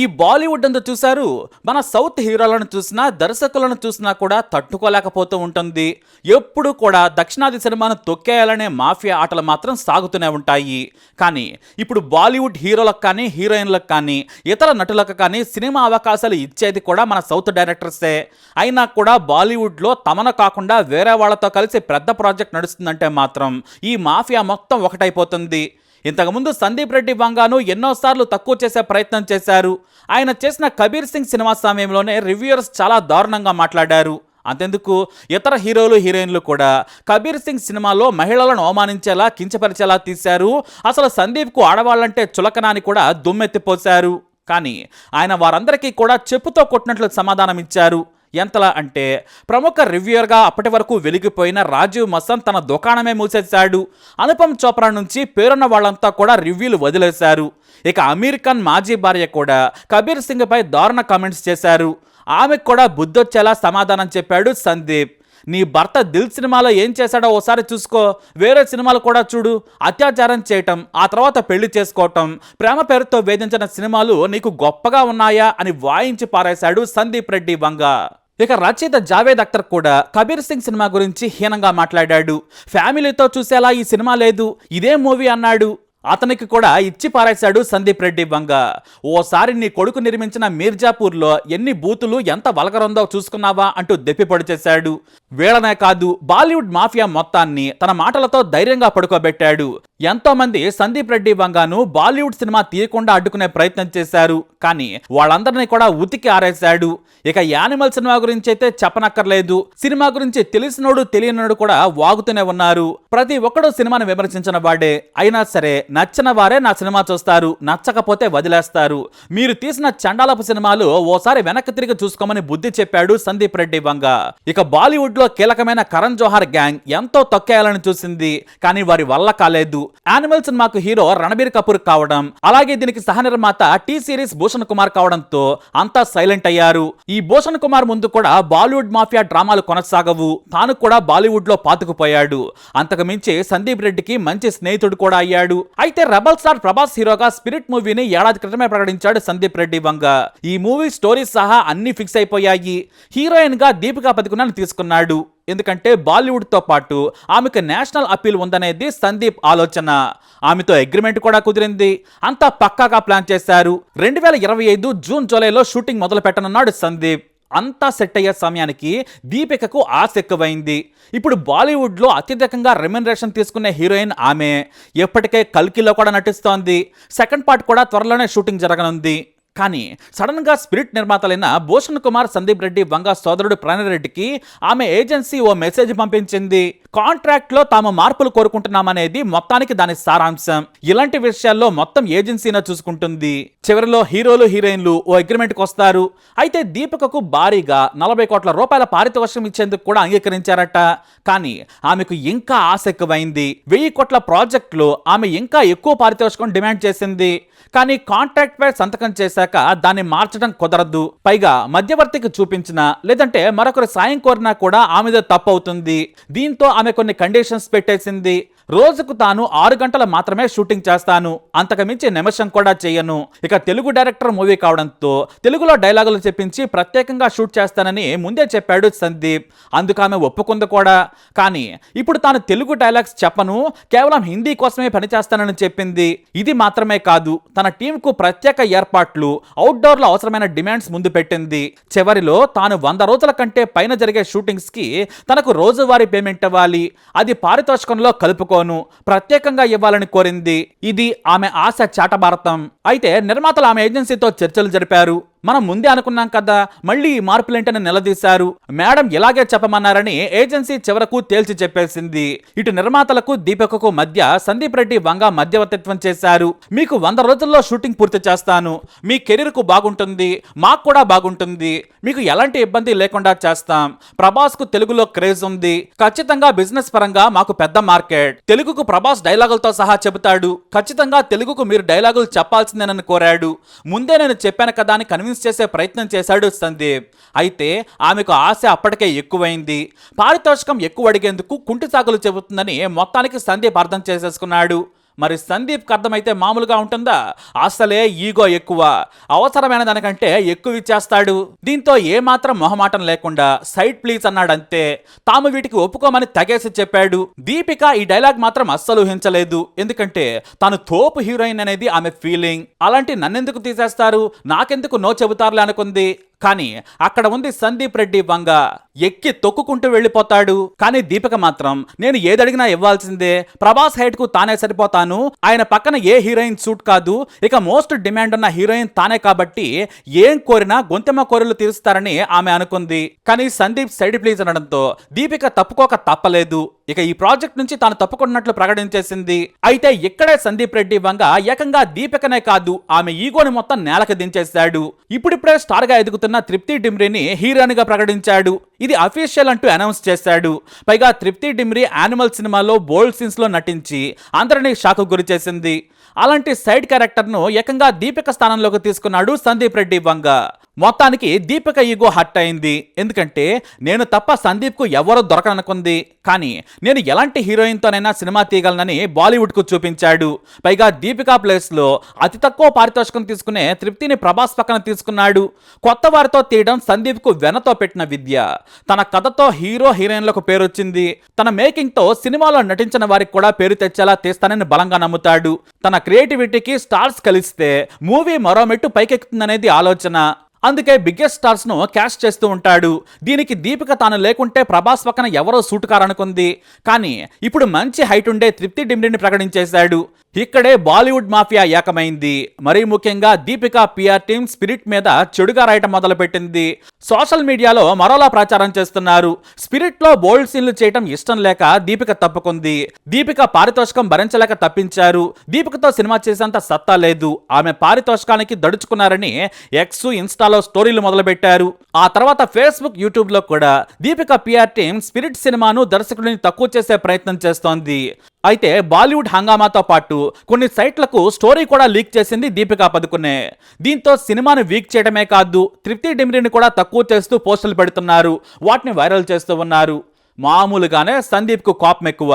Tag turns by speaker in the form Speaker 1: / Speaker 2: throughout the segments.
Speaker 1: ఈ బాలీవుడ్ అంతా చూశారు. మన సౌత్ హీరోలను చూసినా దర్శకులను చూసినా కూడా తట్టుకోలేకపోతూ ఉంటుంది. ఎప్పుడు కూడా దక్షిణాది సినిమాను తొక్కేయాలనే మాఫియా ఆటలు మాత్రం సాగుతూనే ఉంటాయి. కానీ ఇప్పుడు బాలీవుడ్ హీరోలకు కానీ హీరోయిన్లకు కానీ ఇతర నటులకు కానీ సినిమా అవకాశాలు ఇచ్చేది కూడా మన సౌత్ డైరెక్టర్సే. అయినా కూడా బాలీవుడ్లో తమను కాకుండా వేరే వాళ్ళతో కలిసి పెద్ద ప్రాజెక్ట్ నడుస్తుందంటే మాత్రం ఈ మాఫియా మొత్తం ఒకటైపోతుంది. ఇంతకుముందు సందీప్ రెడ్డి వంగాను ఎన్నోసార్లు తక్కువ చేసే ప్రయత్నం చేశారు. ఆయన చేసిన కబీర్ సింగ్ సినిమా సమయంలోనే రివ్యూయర్స్ చాలా దారుణంగా మాట్లాడారు. అంతెందుకు? ఇతర హీరోలు హీరోయిన్లు కూడా కబీర్ సింగ్ సినిమాలో మహిళలను అవమానించేలా కించపరిచేలా తీశారు. అసలు సందీప్కు ఆడవాళ్ళంటే చులకనాన్ని కూడా దుమ్మెత్తిపోశారు. కానీ ఆయన వారందరికీ కూడా చెప్పుతో కొట్టినట్లు సమాధానం ఇచ్చారు ఎంతలా అంటే ప్రముఖ రివ్యూయర్గా అప్పటి వరకు వెలిగిపోయిన రాజీవ్ మసన్ తన దుకాణమే మూసేశాడు. అనుపమ్ చోప్రా నుంచి పేరున్న వాళ్ళంతా కూడా రివ్యూలు వదిలేశారు. ఇక అమీర్ ఖాన్ మాజీ భార్య కూడా కబీర్ సింగ్పై దారుణ కామెంట్స్ చేశారు. ఆమెకు కూడా బుద్ధొచ్చేలా సమాధానం చెప్పాడు సందీప్. నీ భర్త దిల్ సినిమాలో ఏం చేశాడో ఓసారి చూసుకో వేరే సినిమాలు కూడా చూడు అత్యాచారం చేయటం ఆ తర్వాత పెళ్ళి చేసుకోవటం ప్రేమ పేరుతో వేధించిన సినిమాలు నీకు గొప్పగా ఉన్నాయా అని వాయించి పారేశాడు సందీప్ రెడ్డి వంగ. ఇక రచయిత జావేద్ అఖ్తర్ కూడా కబీర్ సింగ్ సినిమా గురించి హీనంగా మాట్లాడాడు. ఫ్యామిలీతో చూసేలా ఈ సినిమా లేదు ఇదే మూవీ అన్నాడు. అతనికి కూడా ఇచ్చి పారేశాడు సందీప్ రెడ్డి వంగ. ఓసారి నీ కొడుకు నిర్మించిన మీర్జాపూర్లో ఎన్ని బూతులు ఎంత వలగరుందో చూసుకున్నావా అంటూ దెప్పిపొడి చేశాడు. వీళ్ళనే కాదు బాలీవుడ్ మాఫియా మొత్తాన్ని తన మాటలతో ధైర్యంగా పడుకోబెట్టాడు. ఎంతో మంది సందీప్ రెడ్డి వంగాను బాలీవుడ్ సినిమా తీయకుండా అడ్డుకునే ప్రయత్నం చేశారు. కానీ వాళ్ళందరినీ కూడా ఉతికి ఆరేశాడు. ఇక యానిమల్ సినిమా గురించి అయితే చెప్పనక్కర్లేదు. సినిమా గురించి తెలిసినోడు తెలియనోడు కూడా వాగుతూనే ఉన్నారు. ప్రతి ఒక్కడు సినిమాను విమర్శించిన వాడే. అయినా సరే నచ్చిన వారే నా సినిమా చూస్తారు. నచ్చకపోతే వదిలేస్తారు. మీరు తీసిన చండాలపు సినిమాలు ఓసారి వెనక్కి తిరిగి చూసుకోమని బుద్ధి చెప్పాడు సందీప్ రెడ్డి వంగ. ఇక బాలీవుడ్లో కీలకమైన కరణ్ జోహార్ గ్యాంగ్ ఎంతో తొక్కేయాలని చూసింది కానీ వారి వల్ల కాలేదు. యానిమల్ సినిమాకు హీరో రణబీర్ కపూర్ కావడం అలాగే దీనికి సహ నిర్మాత టీ సిరీస్ భూషణ్ కుమార్ కావడంతో అంతా సైలెంట్ అయ్యారు. ఈ భూషణ్ కుమార్ ముందు కూడా బాలీవుడ్ మాఫియా డ్రామాలు కొనసాగవు. తాను కూడా బాలీవుడ్లో పాతుకుపోయాడు. అంతకు మించి సందీప్ రెడ్డికి మంచి స్నేహితుడు కూడా అయ్యాడు. అయితే రెబల్ స్టార్ ప్రభాస్ హీరోగా స్పిరిట్ మూవీని ఏడాది క్రితమే ప్రకటించాడు సందీప్ రెడ్డి వంగ. ఈ మూవీ స్టోరీ సహా అన్ని ఫిక్స్ అయిపోయాయి. హీరోయిన్గా దీపికా పదుకునని తీసుకున్నాడు. ఎందుకంటే బాలీవుడ్తో పాటు ఆమెకు నేషనల్ అప్పీల్ ఉందనేది సందీప్ ఆలోచన. ఆమెతో అగ్రిమెంట్ కూడా కుదిరింది. అంతా పక్కాగా ప్లాన్ చేశారు. రెండు వేల ఇరవై ఐదు జూన్ జూలైలో షూటింగ్ మొదలు పెట్టనున్నాడు సందీప్. అంతా సెట్ అయ్యే సమయానికి దీపికకు ఆశ ఎక్కువైంది. ఇప్పుడు బాలీవుడ్లో అత్యధికంగా రెమ్యునరేషన్ తీసుకునే హీరోయిన్ ఆమె. ఎప్పటికే కల్కిలో కూడా నటిస్తోంది. సెకండ్ పార్ట్ కూడా త్వరలోనే షూటింగ్ జరగనుంది. కానీ సడన్గా స్పిరిట్ నిర్మాతలైన భూషణ్ కుమార్ సందీప్ రెడ్డి వంగ సోదరుడు ప్రణరెడ్డికి ఆమె ఏజెన్సీ ఓ మెసేజ్ పంపించింది. కాంట్రాక్ట్లో తాము మార్పులు కోరుకుంటున్నామనేది మొత్తానికి దాని సారాంశం. ఇలాంటి విషయాల్లో మొత్తం ఏజెన్సీనా చూసుకుంటుంది. చివరిలో హీరోలు హీరోయిన్లు ఓ అగ్రిమెంట్కి వస్తారు. అయితే దీపికకు భారీగా నలభై కోట్ల రూపాయల పారితోషికం ఇచ్చేందుకు కూడా అంగీకరించారట. కానీ ఆమెకు ఇంకా ఆశ ఎక్కువైంది. వెయ్యి కోట్ల ప్రాజెక్టులో ఆమె ఇంకా ఎక్కువ పారితోషికం డిమాండ్ చేసింది. కానీ కాంట్రాక్ట్ పై సంతకం చేశాక దాన్ని మార్చడం కుదరదు. పైగా మధ్యవర్తికి చూపించిన లేదంటే మరొకరి సాయం కోరినా కూడా ఆమెదే తప్పు అవుతుంది. దీంతో ఆమె కొన్ని కండిషన్స్ పెట్టేసింది. రోజుకు తాను ఆరు గంటలు మాత్రమే షూటింగ్ చేస్తాను. అంతకుమించి నిమిషం కూడా చేయను. ఇక తెలుగు డైరెక్టర్ మూవీ కావడంతో తెలుగులో డైలాగులు చెప్పించి ప్రత్యేకంగా షూట్ చేస్తానని ముందే చెప్పాడు సందీప్. అందుకు ఆమె ఒప్పుకుంది కూడా. కానీ ఇప్పుడు తాను తెలుగు డైలాగ్స్ చెప్పను. కేవలం హిందీ కోసమే పనిచేస్తానని చెప్పింది. ఇది మాత్రమే కాదు తన టీంకు ప్రత్యేక ఏర్పాట్లు అవుట్డోర్లో అవసరమైన డిమాండ్స్ ముందు పెట్టింది. చివరిలో తాను వంద రోజుల కంటే పైన జరిగే షూటింగ్స్కి తనకు రోజువారీ పేమెంట్ ఇవ్వాలి. అది పారితోషికంలో కలుపుకోను ప్రత్యేకంగా ఇవ్వాలని కోరింది. ఇది ఆమె ఆశ చాటభారతం. అయితే నిర్మాతలు ఆమె ఏజెన్సీతో చర్చలు జరిపారు. మనం ముందే అనుకున్నాం కదా మళ్ళీ ఈ మార్పులేంటని నిలదీశారు. మేడం ఇలాగే చెప్పమన్నారని ఏజెన్సీ చివరకు తేల్చి చెప్పేసింది. ఇటు నిర్మాతలకు దీపకకు మధ్య సందీప్ రెడ్డి వంగ మధ్యవర్తిత్వం చేశారు. మీకు వంద రోజుల్లో షూటింగ్ పూర్తి చేస్తాను. మీ కెరీర్కు బాగుంటుంది మాకు కూడా బాగుంటుంది. మీకు ఎలాంటి ఇబ్బంది లేకుండా చేస్తాం. ప్రభాస్కు తెలుగులో క్రేజ్ ఉంది. ఖచ్చితంగా బిజినెస్ పరంగా మాకు పెద్ద మార్కెట్. తెలుగుకు ప్రభాస్ డైలాగులతో సహా చెబుతాడు. ఖచ్చితంగా తెలుగుకు మీరు డైలాగులు చెప్పాల్సిందేనని కోరాడు. ముందే నేను చెప్పాను కదా అని కన్విన్స్ చేసే ప్రయత్నం చేశాడు సందీప్. అయితే ఆమెకు ఆశ అప్పటికే ఎక్కువైంది. పారితోషికం ఎక్కువ అడిగేందుకు కుంటి సాగులు చెబుతుందని మొత్తానికి సందీప్ అర్థం చేసేసుకున్నాడు. మరి సందీప్కి అర్థమైతే మామూలుగా ఉంటుందా? అసలే ఈగో ఎక్కువ. అవసరమైన దానికంటే ఎక్కువ ఇచ్చేస్తాడు. దీంతో ఏమాత్రం మొహమాటం లేకుండా సైడ్ ప్లీజ్ అన్నాడంతే. తాము వీటికి ఒప్పుకోమని తగేసి చెప్పాడు. దీపిక ఈ డైలాగ్ మాత్రం అస్సలు ఊహించలేదు. ఎందుకంటే తాను తోపు హీరోయిన్ అనేది ఆమె ఫీలింగ్. అలాంటి నన్నెందుకు తీసేస్తారు? నాకెందుకు నో చెబుతారులే అనుకుంది. కానీ అక్కడ ఉంది సందీప్ రెడ్డి వంగ. ఎక్కి తొక్కుకుంటూ వెళ్ళిపోతాడు. కానీ దీపిక మాత్రం నేను ఏదడిగినా ఇవ్వాల్సిందే. ప్రభాస్ హైట్కు తానే సరిపోతాను. ఆయన పక్కన ఏ హీరోయిన్ సూట్ కాదు. ఇక మోస్ట్ డిమాండ్ ఉన్న హీరోయిన్ తానే కాబట్టి ఏం కోరినా గొంతెమ్మ కోరిలు తీరుస్తారని ఆమె అనుకుంది. కానీ సందీప్ సైడ్ ప్లీజ్ అనడంతో దీపిక తప్పుకోక తప్పలేదు. ఇక ఈ ప్రాజెక్ట్ నుంచి తాను తప్పుకున్నట్లు ప్రకటించేసింది. అయితే ఇక్కడే సందీప్ రెడ్డి వంగ ఏకంగా దీపికనే కాదు ఆమె ఈగోని మొత్తం నేలకు దించేశాడు. ఇప్పుడిప్పుడే స్టార్గా ఎదుగుతున్న తృప్తి డిమ్రీని హీరోయిన్గా ప్రకటించాడు. ఇది అఫీషియల్ అంటూ అనౌన్స్ చేశాడు. పైగా తృప్తి డిమ్రీ యానిమల్ సినిమాలో బోల్డ్ సీన్స్లో నటించి అందరినీ షాక్ గురి చేసింది. అలాంటి సైడ్ క్యారెక్టర్ను ఏకంగా దీపిక స్థానంలోకి తీసుకున్నాడు సందీప్ రెడ్డి వంగ. మొత్తానికి దీపిక ఈగో హట్ అయింది. ఎందుకంటే నేను తప్ప సందీప్కు ఎవరో దొరకననుకుంది. కానీ నేను ఎలాంటి హీరోయిన్తోనైనా సినిమా తీయగలనని బాలీవుడ్కు చూపించాడు. పైగా దీపికా ప్లేస్లో అతి తక్కువ పారితోషికం తీసుకునే తృప్తిని ప్రభాస్ పక్కన తీసుకున్నాడు. కొత్త వారితో తీయడం సందీప్కు వెనతో పెట్టిన విద్య. తన కథతో హీరో హీరోయిన్లకు పేరొచ్చింది. తన మేకింగ్తో సినిమాలో నటించిన వారికి కూడా పేరు తెచ్చేలా తీస్తానని బలంగా నమ్ముతాడు. తన క్రియేటివిటీకి స్టార్స్ కలిస్తే మూవీ మరో మెట్టు పైకెక్కుతుందనేది ఆలోచన. అందుకే బిగ్గెస్ట్ స్టార్స్ను క్యాష్ చేస్తూ ఉంటాడు. దీనికి దీపిక తాను లేకుంటే ప్రభాస్ పక్కన ఎవరో సూట్ కారనుకుంది కానీ ఇప్పుడు మంచి హైట్ ఉండే తృప్తి డిమ్రిని ప్రకటించేశాడు. ఇక్కడే బాలీవుడ్ మాఫియా ఏకమైంది. మరీ ముఖ్యంగా దీపిక పిఆర్ టీమ్ స్పిరిట్ మీద చెడుగా రాయటం మొదలుపెట్టింది. సోషల్ మీడియాలో మరోలా ప్రచారం చేస్తున్నారు. స్పిరిట్లో బోల్డ్ సీన్లు చేయటం ఇష్టం లేక దీపిక తప్పుకుంది. దీపిక పారితోషికం భరించలేక తప్పించారు. దీపికతో సినిమా చేసేంత సత్తా లేదు. ఆమె పారితోషికానికి దడుచుకున్నారని ఎక్స్ ఇన్స్టాలో స్టోరీలు మొదలుపెట్టారు. ఆ తర్వాత ఫేస్బుక్ యూట్యూబ్లో కూడా దీపిక పిఆర్ టీమ్ స్పిరిట్ సినిమాను దర్శకుడిని తక్కువ చేసే ప్రయత్నం చేస్తోంది. అయితే బాలీవుడ్ హంగామాతో పాటు కొన్ని సైట్లకు స్టోరీ కూడా లీక్ చేసింది దీపికా పదుకునే. దీంతో సినిమాను వీక్ చేయడమే కాదు తృప్తి డిమ్రిని కూడా తక్కువ చేస్తూ పోస్టులు పెడుతున్నారు వాటిని వైరల్ చేస్తూ ఉన్నారు. మామూలుగానే సందీప్కు కోపం ఎక్కువ.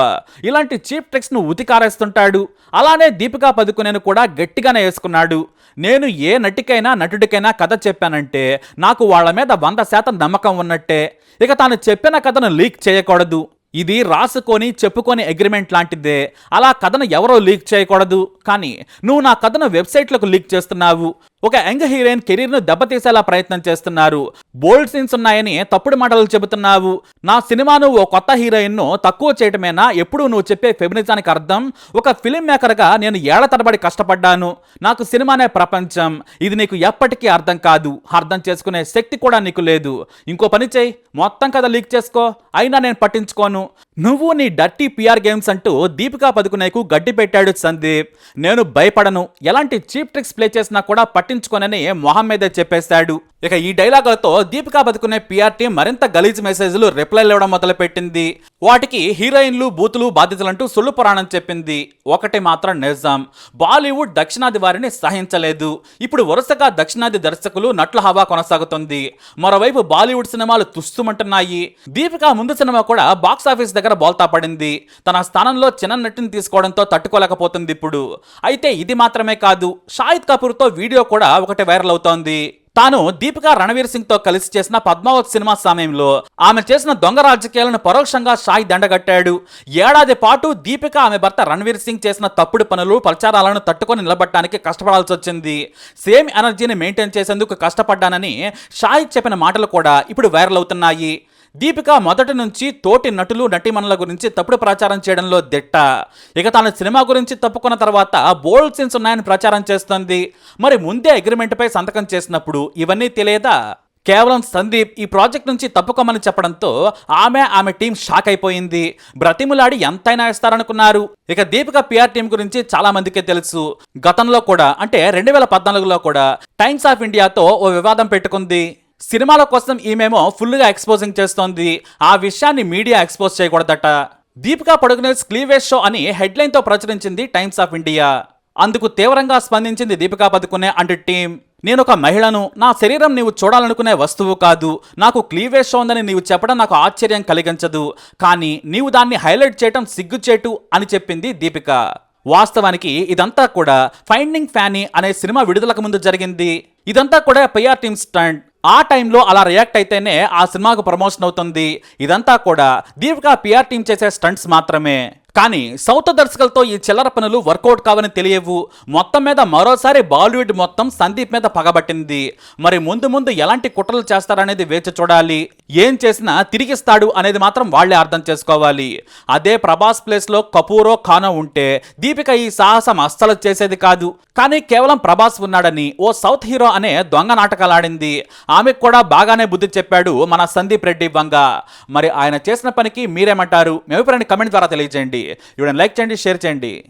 Speaker 1: ఇలాంటి చీప్ ట్రిక్స్ను ఉతికారేస్తుంటాడు. అలానే దీపికా పదుకునేను కూడా గట్టిగానే వేసుకున్నాడు. నేను ఏ నటికైనా నటుడికైనా కథ చెప్పానంటే నాకు వాళ్ళ మీద వంద శాతం నమ్మకం ఉన్నట్టే. ఇక తాను చెప్పిన కథను లీక్ చేయకూడదు. ఇది రాసుకొని చెప్పుకొని అగ్రిమెంట్ లాంటిదే. అలా కథను ఎవరో లీక్ చేయకూడదు. కానీ నువ్వు నా కథను వెబ్సైట్లకు లీక్ చేస్తున్నావు. ఒక యంగ్ హీరోయిన్ కెరీర్ను దెబ్బతీసేలా ప్రయత్నం చేస్తున్నారు. బోల్డ్ సీన్స్ ఉన్నాయని తప్పుడు మాటలు చెబుతున్నావు. నా సినిమాను ఓ కొత్త హీరోయిన్ను తక్కువ చేయటమేనా? ఎప్పుడు నువ్వు చెప్పే ఫెమినిజానికి అర్థం? ఒక ఫిలిం మేకర్గా నేను ఏళ్ళ తరబడి కష్టపడ్డాను. నాకు సినిమానే ప్రపంచం. ఇది నీకు ఎప్పటికీ అర్థం కాదు. అర్థం చేసుకునే శక్తి కూడా నీకు లేదు. ఇంకో పని చేయి. మొత్తం కథ లీక్ చేసుకో. అయినా నేను పట్టించుకోను. నువ్వు నీ డర్టీ పిఆర్ గేమ్స్ అంటూ దీపికా పదుకునేకు గడ్డి పెట్టాడు సందీప్. నేను భయపడను. ఎలాంటి చీప్ ట్రిక్స్ ప్లే చేసినా కూడా పట్టించుకోనని మొహం మీదే చెప్పేశాడు. ఇక ఈ డైలాగులతో దీపికా బతుకునే పిఆర్ టీం మరింత గలీజ్ మెసేజ్లు రిప్లైలు ఇవ్వడం మొదలుపెట్టింది. వాటికి హీరోయిన్లు బూతులు బాధితులంటూ సుళ్ళు పురాణం చెప్పింది. ఒకటి మాత్రం నిజాం బాలీవుడ్ దక్షిణాది వారిని సహించలేదు. ఇప్పుడు వరుసగా దక్షిణాది దర్శకులు నట్ల హవా కొనసాగుతుంది. మరోవైపు బాలీవుడ్ సినిమాలు తుస్తుమంటున్నాయి. దీపికా ముందు సినిమా కూడా బాక్స్ ఆఫీస్ దగ్గర బోల్తా పడింది. తన స్థానంలో చిన్న నటిని తీసుకోవడంతో తట్టుకోలేకపోతుంది ఇప్పుడు. అయితే ఇది మాత్రమే కాదు షాహిద్ కపూర్తో వీడియో కూడా ఒకటి వైరల్ అవుతోంది. తాను దీపికా రణవీర్ సింగ్తో కలిసి చేసిన పద్మావత్ సినిమా సమయంలో ఆమె చేసిన దొంగ రాజకీయాలను పరోక్షంగా షాయి దండగట్టాడు. ఏడాది పాటు దీపిక ఆమె భర్త రణవీర్ సింగ్ చేసిన తప్పుడు పనులు ప్రచారాలను తట్టుకొని నిలబడటానికి కష్టపడాల్సి వచ్చింది. సేమ్ ఎనర్జీని మెయింటైన్ చేసేందుకు కష్టపడ్డానని షాయి చెప్పిన మాటలు కూడా ఇప్పుడు వైరల్ అవుతున్నాయి. దీపిక మొదటి నుంచి తోటి నటులు నటిమణుల గురించి తప్పుడు ప్రచారం చేయడంలో దిట్ట. ఇక తాను సినిమా గురించి తప్పుకున్న తర్వాత బోల్డ్ సీన్స్ ఉన్నాయని ప్రచారం చేస్తోంది. మరి ముందే అగ్రిమెంట్పై సంతకం చేసినప్పుడు ఇవన్నీ తెలియదా? కేవలం సందీప్ ఈ ప్రాజెక్ట్ నుంచి తప్పుకోమని చెప్పడంతో ఆమె ఆమె టీం షాక్ అయిపోయింది. బ్రతిములాడి ఎంతైనా ఇస్తారనుకున్నారు ఇక దీపిక పిఆర్ టీం గురించి చాలా మందికే తెలుసు. గతంలో కూడా అంటే రెండు వేల పద్నాలుగులో కూడా టైమ్స్ ఆఫ్ ఇండియాతో ఓ వివాదం పెట్టుకుంది. సినిమాల కోసం ఈమెమో ఫుల్గా ఎక్స్పోజింగ్ చేస్తోంది. ఆ విషయాన్ని మీడియా ఎక్స్పోజ్ చేయకూడదట. దీపికా పడుకునేస్ క్లీవేజ్ షో అని హెడ్లైన్తో ప్రచురించింది టైమ్స్ ఆఫ్ ఇండియా. అందుకు తీవ్రంగా స్పందించింది దీపికా పదుకునే అండ్ టీం నేను ఒక మహిళను నా శరీరం నీవు చూడాలనుకునే వస్తువు కాదు. నాకు క్లీవేజ్ షో ఉందని నీవు చెప్పడం నాకు ఆశ్చర్యం కలిగించదు. కానీ నీవు దాన్ని హైలైట్ చేయటం సిగ్గుచేటు అని చెప్పింది దీపిక. వాస్తవానికి ఇదంతా కూడా ఫైండింగ్ ఫ్యానీ అనే సినిమా విడుదలకు ముందు జరిగింది. ఇదంతా కూడా పిఆర్ టీమ్ స్టంట్. ఆ టైంలో అలా రియాక్ట్ అయితేనే ఆ సినిమాకు ప్రమోషన్ అవుతుంది. ఇదంతా కూడా దీపికా పిఆర్ టీం చేసే స్టంట్స్ మాత్రమే. కానీ సౌత్ దర్శకులతో ఈ చిల్లర పనులు వర్కౌట్ కావని తెలియవు. మొత్తం మీద మరోసారి బాలీవుడ్ మొత్తం సందీప్ మీద పగబట్టింది. మరి ముందు ముందు ఎలాంటి కుట్రలు చేస్తారనేది వేచి చూడాలి. ఏం చేసినా తిరిగిస్తాడు అనేది మాత్రం వాళ్ళే అర్థం చేసుకోవాలి. అదే ప్రభాస్ ప్లేస్లో కపూరో ఖానో ఉంటే దీపిక ఈ సాహసం అస్సలు చేసేది కాదు. కానీ కేవలం ప్రభాస్ ఉన్నాడని ఓ సౌత్ హీరో అనే దొంగ నాటకాలాడింది. ఆమెకు కూడా బాగానే బుద్ధి చెప్పాడు మన సందీప్ రెడ్డి వంగ. మరి ఆయన చేసిన పనికి మీరేమంటారు? మీ అభిప్రాయాన్ని కమెంట్ ద్వారా తెలియజేయండి. ఇవిడని లైక్ చేయండి షేర్ చేయండి.